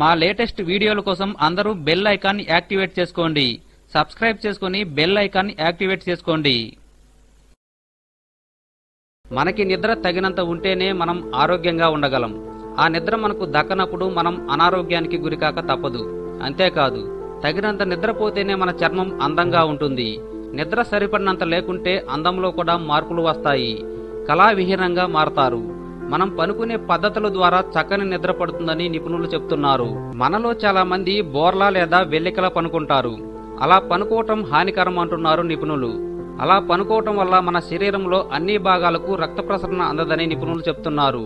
మా లేటెస్ట్ వీడియోల కోసం అందరూ బెల్ ఐకాన్ యాక్టివేట్ చేసుకోండి. సబ్స్క్రైబ్ చేసుకుని బెల్ ఐకాన్ యాక్టివేట్ చేసుకోండి. మనకి నిద్ర తగినంత ఉంటేనే మనం ఆరోగ్యంగా ఉండగలం. ఆ నిద్ర మనకు దక్కనప్పుడు మనం అనారోగ్యానికి గురికాక తప్పదు. అంతేకాదు తగినంత నిద్రపోతేనే మన చర్మం అందంగా ఉంటుంది. నిద్ర సరిపడినంత లేకుంటే అందంలో కూడా మార్పులు వస్తాయి. కళావిహీనంగా మారతారు. మనం పనుకునే పద్ధతుల ద్వారా చక్కని నిద్రపడుతుందని నిపుణులు చెప్తున్నారు. మనలో చాలా మంది బోర్లా లేదా వెల్లికల పనుకుంటారు. అలా పనుకోవటం హానికరం అంటున్నారు నిపుణులు. అలా పనుకోవటం వల్ల మన శరీరంలో అన్ని భాగాలకు రక్త ప్రసరణ అందదని నిపుణులు చెప్తున్నారు.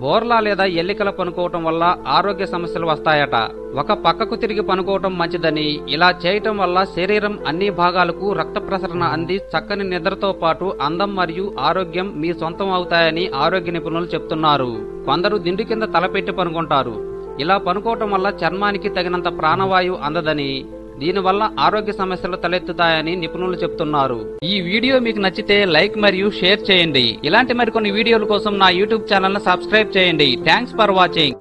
బోర్లా లేదా ఎల్లికల పనుకోవటం వల్ల ఆరోగ్య సమస్యలు వస్తాయట. ఒక పక్కకు తిరిగి పనుకోవటం మంచిదని ఇలా చేయటం వల్ల శరీరం అన్ని భాగాలకు రక్త ప్రసరణ అంది చక్కని నిద్రతో పాటు అందం మరియు ఆరోగ్యం మీ సొంతం అవుతాయని ఆరోగ్య నిపుణులు చెప్తున్నారు. కొందరు దిండు కింద తలపెట్టి పనుకుంటారు. ఇలా పనుకోవటం వల్ల చర్మానికి తగినంత ప్రాణవాయువు అందదని దీనివల్ల ఆరోగ్య సమస్యలు తలెత్తుతాయని నిపుణులు చెప్తున్నారు. ఈ వీడియో మీకు నచ్చితే లైక్ మరియు షేర్ చేయండి. ఇలాంటి మరికొన్ని వీడియోల కోసం నా యూట్యూబ్ ఛానల్ సబ్స్క్రైబ్ చేయండి. Thanks for watching.